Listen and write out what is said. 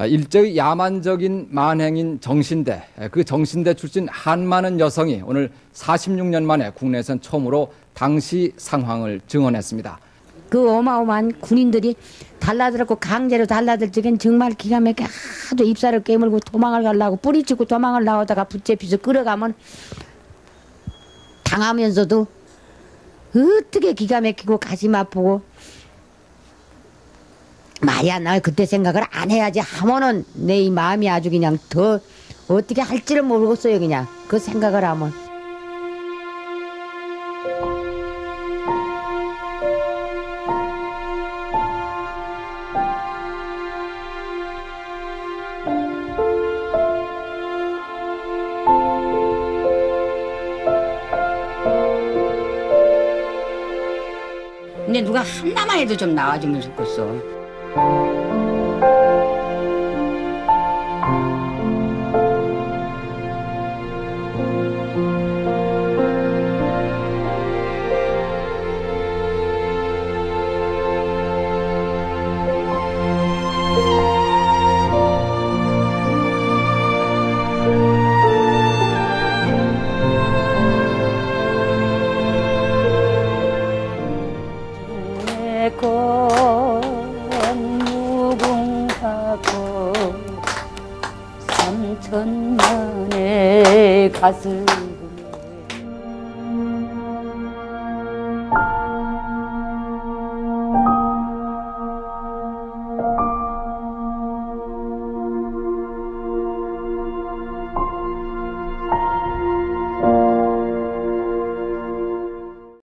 아, 일제의 야만적인 만행인 정신대, 그 정신대 출신 한많은 여성이 오늘 46년 만에 국내에선 처음으로 당시 상황을 증언했습니다. 그 어마어마한 군인들이 달라들었고 강제로 달라들 적엔 정말 기가 막히게 하도 입사를 깨물고 도망을 가려고 뿌리치고 도망을 나오다가 붙잡혀서 끌어가면 당하면서도 어떻게 기가 막히고 가슴 아프고 말이야 나 그때 생각을 안 해야지. 하면은 내 이 마음이 아주 그냥 더 어떻게 할지를 모르겠어요 그냥. 그 생각을 하면. 근데 누가 하나만 해도 좀 나와주면 좋겠어. 내 삼천만의 가슴